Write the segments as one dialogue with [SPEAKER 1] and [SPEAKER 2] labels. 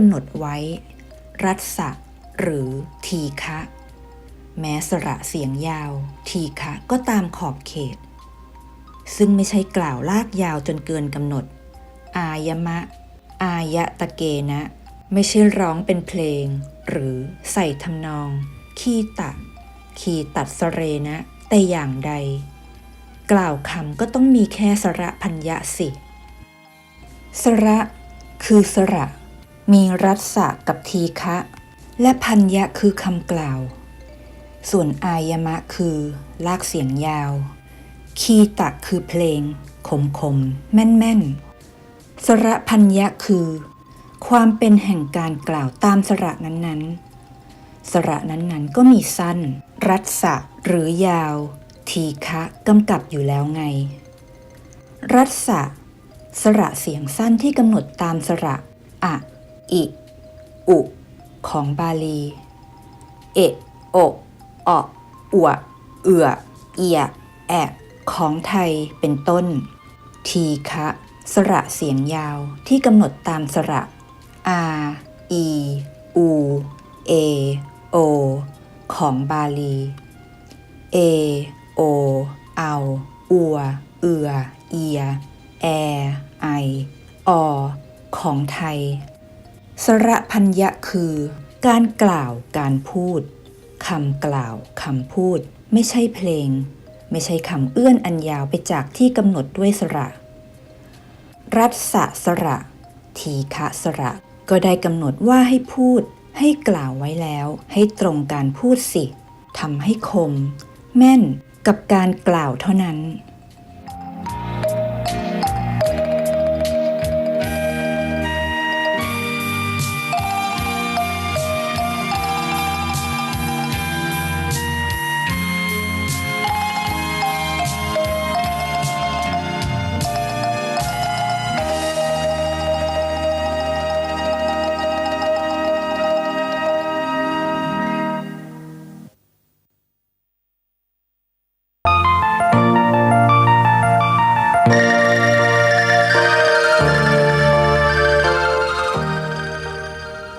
[SPEAKER 1] กำหนดไว้ รัศะหรือทีคะแม้สระเสียงยาว ทีคะก็ตามขอบเขต ซึ่งไม่ใช่กล่าวลากยาวจนเกินกำหนด อายมะ อายะตะเกนะ ไม่ใช่ร้องเป็นเพลง หรือใส่ทำนอง คีตะ คีตัดสเรนะ แต่อย่างใด กล่าวคำก็ต้องมีแค่สระพัญญะสิ สระคือสระ มีรัศะกับทีคะและพัญญะคือคำกล่าว ส่วนอายมะคือ ลากเสียงยาว คีตะคือเพลง ขมขมแม่นแม่นสระพัญญะคือ ความเป็นแห่งการกล่าวตามสระนั้นๆ สระนั้นๆก็มีสั้น รัศะหรือยาว ทีคะกำกับอยู่แล้วไง รัศะสระเสียงสั้นที่กำหนดตามสระอะ อิอุของบาลี เอะโอะอออัวเอือเอียแอะของไทยเป็นต้น ทีคะ สระเสียงยาวที่กำหนดตามสระ อาอีอูเอโอของบาลี เอโอเอาอัว เอือ เอีย แอ ไอ อ ของไทย สระพัญญะคือ การกล่าวการพูดคำกล่าวคำพูด ไม่ใช่เพลง ไม่ใช่คำเอื้อนอันยาวไปจากที่กำหนดด้วยสระ รัศสระ ทีฆะสระ ก็ได้กำหนดว่าให้พูด ให้กล่าวไว้แล้ว ให้ตรงการพูดสิทำให้คม แม่นกับการกล่าวเท่านั้น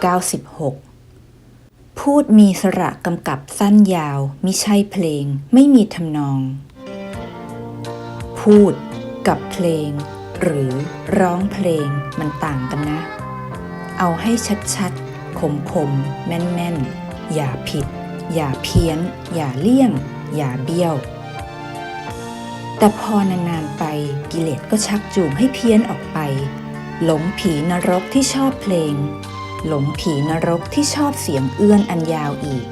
[SPEAKER 1] 96 พูดมีสระกำกับสั้นยาวมิใช่เพลง ไม่มีทำนอง พูดกับเพลง หรือร้องเพลงมันต่างกันนะ เอาให้ชัดๆคมๆแม่นๆ อย่าผิด อย่าเพี้ยน อย่าเลี่ยง อย่าเบี้ยว แต่พอนานๆไปกิเลสก็ชักจูงให้เพี้ยนออกไปหลงผีนรกที่ชอบเพลง หลงผีนรกที่ชอบเสียงเอื้อนอันยาวอีก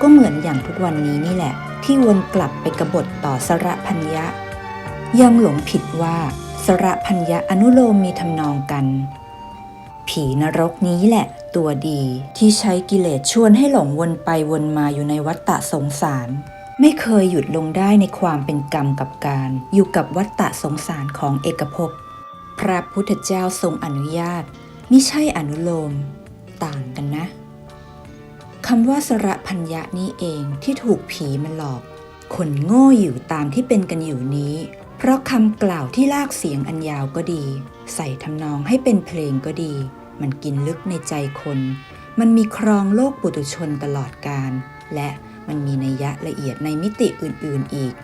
[SPEAKER 1] ก็เหมือนอย่างทุกวันนี้นี่แหละ ที่วนกลับไปกบฏต่อสระพัญญะ ยังหลงผิดว่าสระพัญญะอนุโลมมีทำนองกัน ผีนรกนี้แหละ ตัวดีที่ใช้กิเลสชวนให้หลงวนไปวนมาอยู่ในวัฏฏะสงสาร ไม่เคยหยุดลงได้ในความเป็นกรรมกับการ อยู่กับวัฏฏะสงสารของเอกภพ พระพุทธเจ้าทรงอนุญาต มิใช่อนุโลม ต่างกันนะคำว่าสระพัญญะนี้เองที่ถูกผีมันหลอก คนโง่อยู่ตามที่เป็นกันอยู่นี้ เพราะคำกล่าวที่ลากเสียงอันยาวก็ดี ใส่ทำนองให้เป็นเพลงก็ดี มันกินลึกในใจคน มันมีครองโลกปุถุชนตลอดกาลและมันมีนัยยะละเอียดในมิติอื่นๆอีก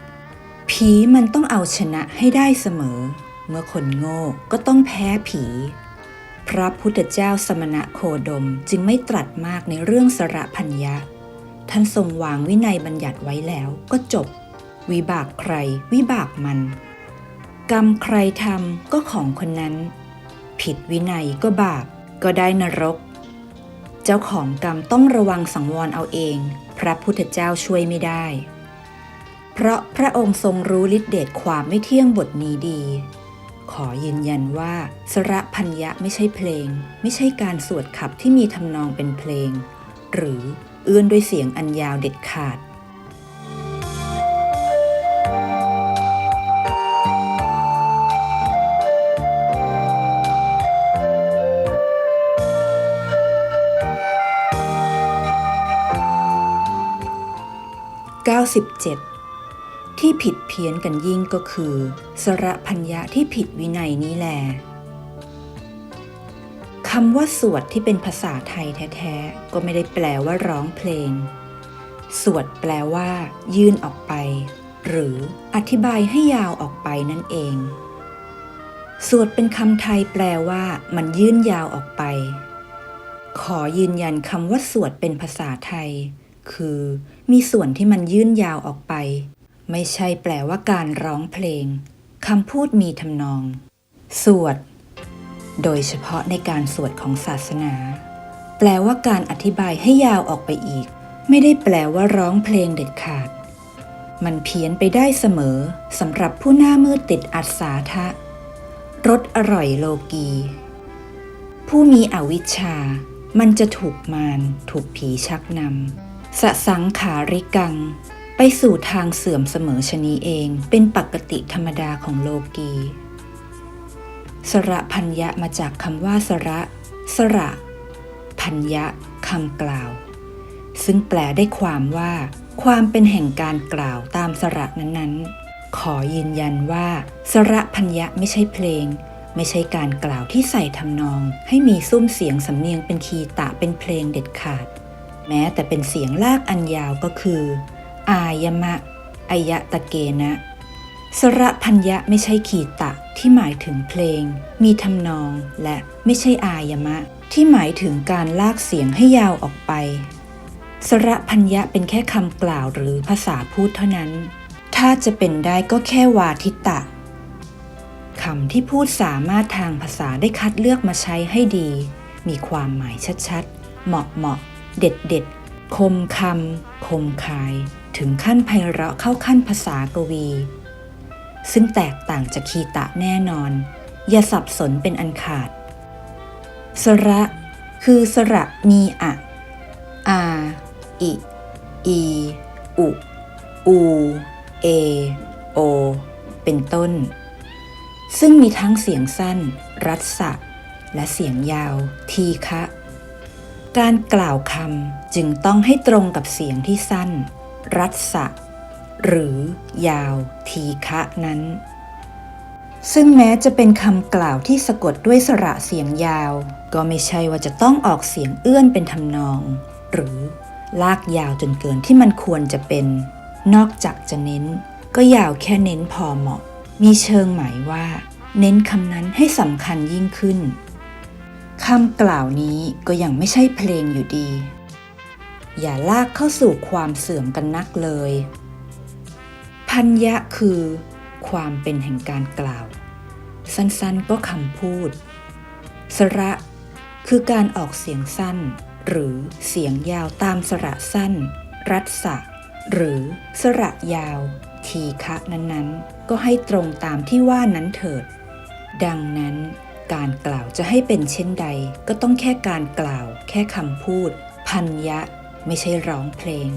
[SPEAKER 1] ผีมันต้องเอาชนะให้ได้เสมอ เมื่อคนโง่ก็ต้องแพ้ผี พระพุทธเจ้าสมณะโคดมจึงไม่ตรัสมากในเรื่องสระพัญญะ ท่านทรงวางวินัยบัญญัติไว้แล้วก็จบ วิบากใคร วิบากมัน กรรมใครทำก็ของคนนั้น ผิดวินัยก็บาปก็ได้นรก เจ้าของกรรมต้องระวังสังวรเอาเอง พระพุทธเจ้าช่วยไม่ได้ เพราะพระองค์ทรงรู้ฤทธิเดชความไม่เที่ยงบทนี้ดี ขอยืนยันว่า สระพัญญะไม่ใช่เพลง ไม่ใช่การสวดขับที่มีทำนองเป็นเพลง หรือเอื้อนด้วยเสียงอันยาวเด็ดขาด97 ที่ผิดเพี้ยนกันยิ่งก็คือ สระพัญญะที่ผิดวินัยนี้แหลคคำว่าสวดที่เป็นภาษาไทยแท้ๆ ก็ไม่ได้แปลว่าร้องเพลง สวดแปลว่า ยื่นออกไป หรืออธิบายให้ยาวออกไปนั่นเอง สวดเป็นคำไทยแปลว่า มันยื่นยาวออกไป ขอยืนยันคำว่าสวดเป็นภาษาไทย คือ มีส่วนที่มันยื่นยาวออกไป ไม่ใช่แปลว่าการร้องเพลงคำพูดมีทำนอง สวด โดยเฉพาะในการสวดของศาสนา แปลว่าการอธิบายให้ยาวออกไปอีก ไม่ได้แปลว่าร้องเพลงเด็ดขาด มันเพี้ยนไปได้เสมอสำหรับผู้หน้ามืดติดอัศาทะรสอร่อยโลกี ผู้มีอวิชชา มันจะถูกมารถูกผีชักนำสสังขาริกัง สู่ทางเสื่อมเสมอชนีเองเป็นปกติธรรมดาของโลกี สระพัญญะมาจากคำว่าสระ สระ พัญญะคำกล่าว ซึ่งแปลได้ความว่า ความเป็นแห่งการกล่าวตามสระนั้นๆ ขอยืนยันว่า สระพัญญะไม่ใช่เพลง ไม่ใช่การกล่าวที่ใส่ทำนอง ให้มีซุ้มเสียงสำเนียงเป็นคีตะเป็นเพลงเด็ดขาด แม้แต่เป็นเสียงลากอันยาวก็คือ อายมะอายะตะเกนะ สระพัญญะไม่ใช่ขีตะที่หมายถึงเพลง มีทำนองและไม่ใช่อายมะ ที่หมายถึงการลากเสียงให้ยาวออกไป สระพัญญะเป็นแค่คำกล่าวหรือภาษาพูดเท่านั้น ถ้าจะเป็นได้ก็แค่วาทิตะคำที่พูดสามารถทางภาษาได้คัดเลือกมาใช้ให้ดี มีความหมายชัดๆ เหมาะเหมาะ เด็ดเด็ดคมคำคมคาย ถึงขั้นไพเราะเข้าขั้นภาษากวี ซึ่งแตกต่างจากคีตะแน่นอน อย่าสับสนเป็นอันขาด สระ คือสระมีอะอาอิอีอุอูเอโอเป็นต้น ซึ่งมีทั้งเสียงสั้น รัศะและเสียงยาว ทีคะ การกล่าวคำจึงต้องให้ตรงกับเสียงที่สั้น รัศะหรือยาวทีคะนั้น ซึ่งแม้จะเป็นคำกล่าวที่สะกดด้วยสระเสียงยาว ก็ไม่ใช่ว่าจะต้องออกเสียงเอื้อนเป็นทำนอง หรือลากยาวจนเกินที่มันควรจะเป็น นอกจากจะเน้น ก็ยาวแค่เน้นพอเหมาะ มีเชิงหมายว่า เน้นคำนั้นให้สำคัญยิ่งขึ้นคำกล่าวนี้ก็ยังไม่ใช่เพลงอยู่ดี อย่าลากเข้าสู่ความเสื่อมกันนักเลย พัญญะคือ ความเป็นแห่งการกล่าว สั้นๆก็คำพูด สระคือการออกเสียงสั้น หรือเสียงยาวตามสระสั้น รัศะหรือสระยาว ทีคะนั้นๆ ก็ให้ตรงตามที่ว่านั้นเถิด ดังนั้นการกล่าวจะให้เป็นเช่นใด ก็ต้องแค่การกล่าว แค่คำพูด พันยะ ไม่ใช่ร้องเพลง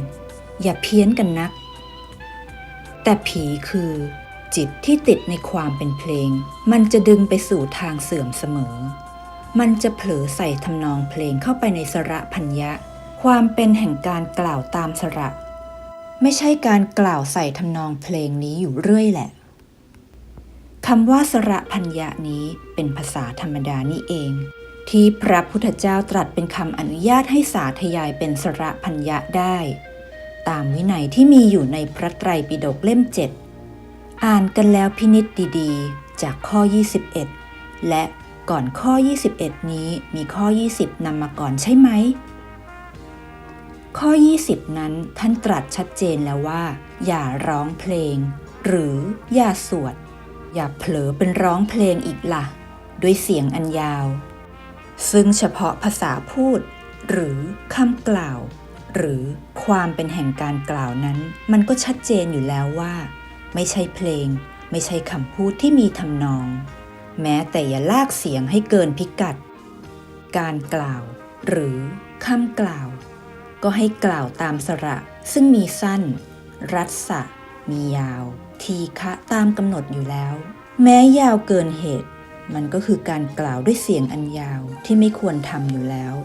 [SPEAKER 1] อย่าเพี้ยนกันนัก แต่ผีคือจิตที่ติดในความเป็นเพลง มันจะดึงไปสู่ทางเสื่อมเสมอ มันจะเผลอใส่ทำนองเพลงเข้าไปในสระพัญญะ ความเป็นแห่งการกล่าวตามสระ ไม่ใช่การกล่าวใส่ทำนองเพลงนี้อยู่เรื่อยแหละคำว่าสระพัญญะนี้เป็นภาษาธรรมดานี่เอง ที่พระพุทธเจ้าตรัสเป็นคำอนุญาตให้สาธยายเป็นสระพัญญะได้ ตามวินัยที่มีอยู่ในพระไตรปิฎกเล่มเจ็ดอ่านกันแล้วพินิษดีๆ จากข้อ 21 และก่อนข้อ 21 นี้มีข้อ 20นำมาก่อนใช่ไหม ข้อ 20 นั้นท่านตรัสชัดเจนแล้วว่า อย่าร้องเพลง หรืออย่าสวด อย่าเผลอเป็นร้องเพลงอีกละ่ะ ด้วยเสียงอันยาว ซึ่งเฉพาะภาษาพูด หรือคำกล่าว หรือความเป็นแห่งการกล่าวนั้น มันก็ชัดเจนอยู่แล้วว่า ไม่ใช่เพลง ไม่ใช่คำพูดที่มีทำนอง แม้แต่อย่าลากเสียงให้เกินพิกัด การกล่าว หรือคำกล่าว ก็ให้กล่าวตามสระ ซึ่งมีสั้น รัศะมียาว ทีคะตามกำหนดอยู่แล้ว แม้ยาวเกินเหตุ มันก็คือการกล่าวด้วยเสียงอันยาวที่ไม่ควรทำอยู่แล้ว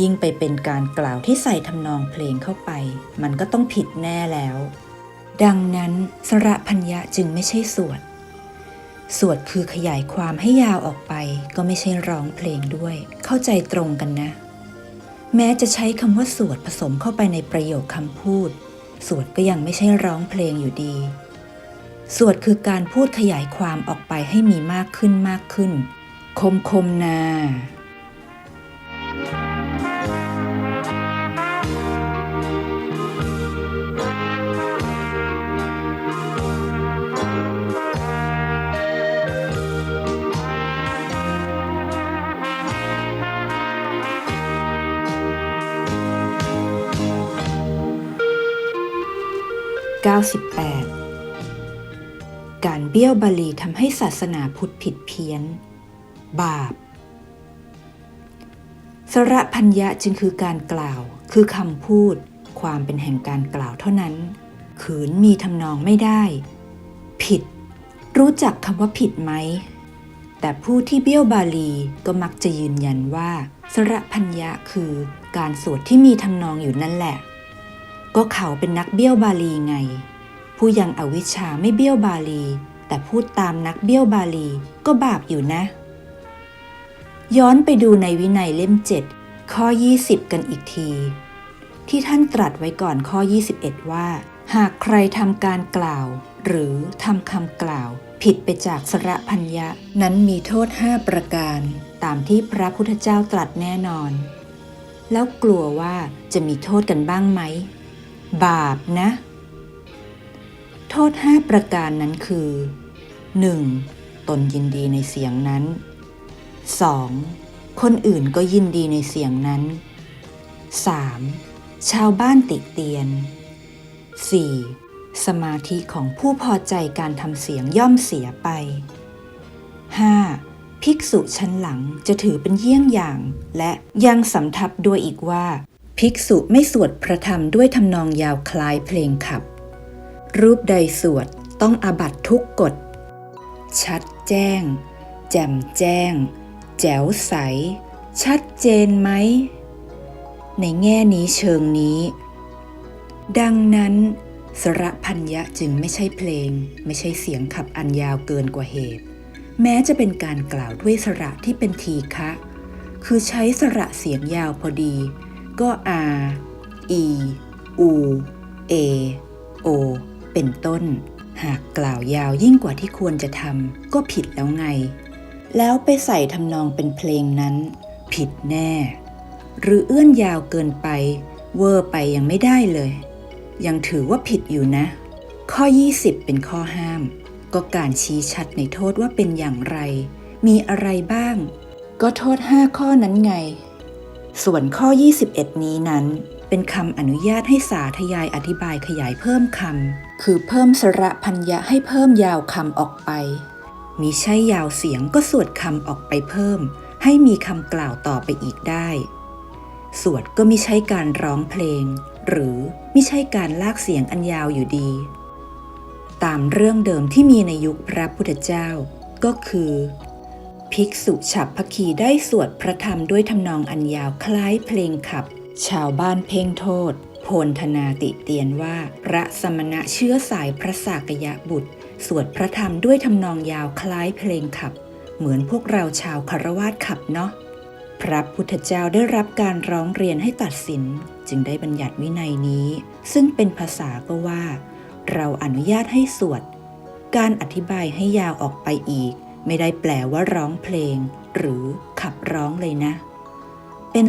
[SPEAKER 1] ยิ่งไปเป็นการกล่าวที่ใส่ทำนองเพลงเข้าไป มันก็ต้องผิดแน่แล้ว ดังนั้นสระพัญญะจึงไม่ใช่สวด สวดคือขยายความให้ยาวออกไป ก็ไม่ใช่ร้องเพลงด้วย เข้าใจตรงกันนะ แม้จะใช้คำว่าสวดผสมเข้าไปในประโยคคำพูด สวดก็ยังไม่ใช่ร้องเพลงอยู่ดี สวดคือการพูดขยายความออกไปให้มีมากขึ้นมากขึ้น คมคมนา98 การเบี้ยวบาลีทำให้ศาสนาพุทธผิดเพี้ยน บาป สระพัญญะจึงคือการกล่าว คือคำพูด ความเป็นแห่งการกล่าวเท่านั้น ขืนมีทำนองไม่ได้ ผิด รู้จักคำว่าผิดไหม แต่ผู้ที่เบี้ยวบาลีก็มักจะยืนยันว่า สระพัญญะคือการสวดที่มีทำนองอยู่นั่นแหละ ก็เขาเป็นนักเบี้ยวบาลีไง ผู้ยังอวิชชาไม่เบี้ยวบาลี แต่พูดตามนักเบี้ยวบาลีก็บาปอยู่นะ ย้อนไปดูในวินัยเล่ม7ข้อ 20 กันอีกที ที่ท่านตรัสไว้ก่อนข้อ 21 ว่า หากใครทำการกล่าว หรือทำคำกล่าว ผิดไปจากสระพัญญะ นั้นมีโทษ5ประการ ตามที่พระพุทธเจ้าตรัสแน่นอน แล้วกลัวว่าจะมีโทษกันบ้างไหม บาปนะ โทษ 5 ประการนั้นคือ 1. ตนยินดีในเสียงนั้น 2. คนอื่นก็ยินดีในเสียงนั้น 3. ชาวบ้านติเตียน 4. สมาธิของผู้พอใจการทำเสียงย่อมเสียไป 5. ภิกษุชั้นหลังจะถือเป็นเยี่ยงอย่าง และยังสำทับด้วยอีกว่า ภิกษุไม่สวดพระธรรมด้วยทำนองยาวคล้ายเพลงขับ รูปใดสวดต้องอาบัตทุกกฎ ชัดแจ้ง แจ่มแจ้ง แจ๋วใส ชัดเจนไหม ในแง่นี้เชิงนี้ ดังนั้น สระพัญญะจึงไม่ใช่เพลง ไม่ใช่เสียงขับอันยาวเกินกว่าเหตุ แม้จะเป็นการกล่าวด้วยสระที่เป็นทีคะคือใช้สระเสียงยาวพอดี ก็อาอี อู เอ โอ เป็นต้น หากกล่าวยาวยิ่งกว่าที่ควรจะทำก็ผิดแล้วไง แล้วไปใส่ทำนองเป็นเพลงนั้น ผิดแน่ หรือเอื้อนยาวเกินไป เวอร์ไปยังไม่ได้เลย ยังถือว่าผิดอยู่นะ ข้อ 20 เป็นข้อห้าม ก็การชี้ชัดในโทษว่าเป็นอย่างไร มีอะไรบ้าง ก็โทษ 5 ข้อนั้นไง ส่วนข้อ 21 นี้นั้นเป็นคำอนุญาตให้สาธยายอธิบายขยายเพิ่มคำ คือเพิ่มสระพัญญะให้เพิ่มยาวคำออกไปมีใช่ยาวเสียงก็สวดคำออกไปเพิ่ม ให้มีคำกล่าวต่อไปอีกได้ สวดก็ม่ใช่การร้องเพลง หรือไม่ใช่การลากเสียงอันยาวอยู่ดี ตามเรื่องเดิมที่มีในยุคพระพุทธเจ้า ก็คือ ภิกษุฉับพคีได้สวดพระธรรมด้วยทำนองอันยาวคล้ายเพลงขับ ชาวบ้านเพ่งโทษ พลธนาติเตียนว่า พระสมณะเชื้อสายพระสากยะบุตร สวดพระธรรมด้วยทำนองยาวคล้ายเพลงขับ เหมือนพวกเราชาวคารวาสขับเนาะพระพุทธเจ้าได้รับการร้องเรียนให้ตัดสิน จึงได้บัญญัติวินัยนี้ ซึ่งเป็นภาษาก็ว่า เราอนุญาตให้สวด การอธิบายให้ยาวออกไปอีก ไม่ได้แปลว่าร้องเพลง หรือขับร้องเลยนะ